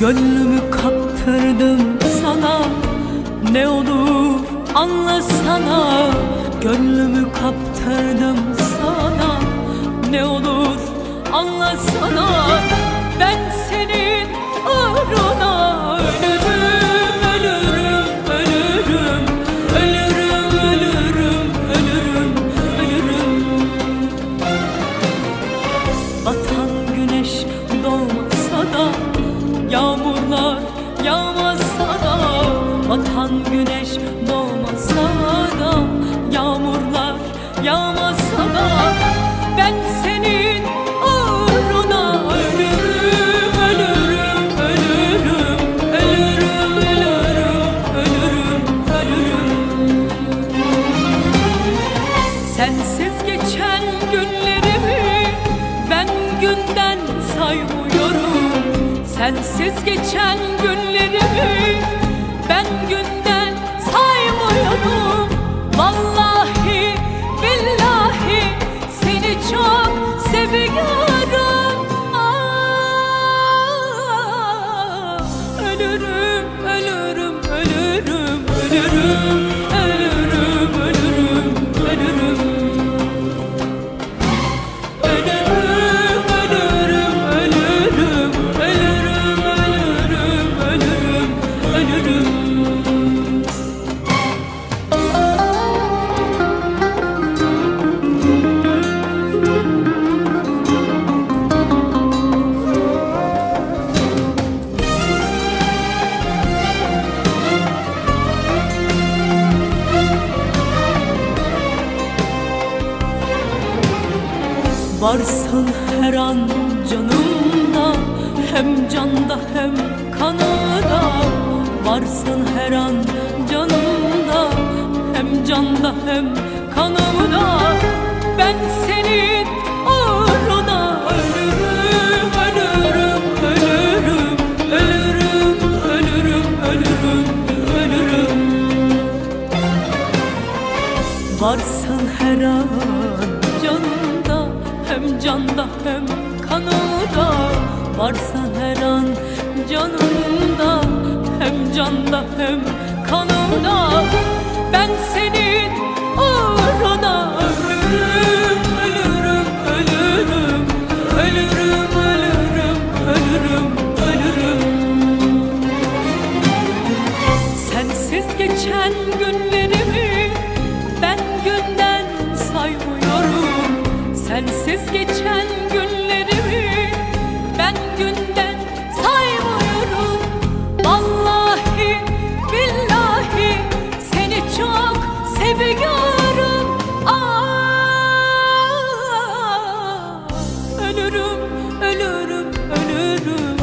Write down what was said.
Gönlümü kaptırdım sana. Ne olur anlasana. Gönlümü kaptırdım sana. Ne olur anlasana. Ben senin uğruna Batan güneş doğmasa da Yağmurlar yağmasa da Ben senin uğruna ölürüm Ölürüm, ölürüm Ölürüm, ölürüm, ölürüm, ölürüm. Sensiz geçen günlerimi ben günden saymıyorum. Sensiz geçen günlerimi ben günden Varsın her an canımda Hem canda hem kanımda Varsın her an canımda Hem canda hem kanımda. Ben senin uğruna ölürüm Ölürüm, ölürüm, ölürüm, ölürüm, ölürüm, ölürüm. Varsın her an Canda hem kanımda Varsın her an canımda Hem canda hem kanımda. Ben senin uğruna ölürüm Ölürüm, ölürüm Ölürüm, ölürüm, ölürüm, ölürüm. Sensiz geçen Sensiz geçen günlerimi ben günden saymıyorum. Vallahi billahi seni çok seviyorum. Ah ölürüm ölürüm ölürüm.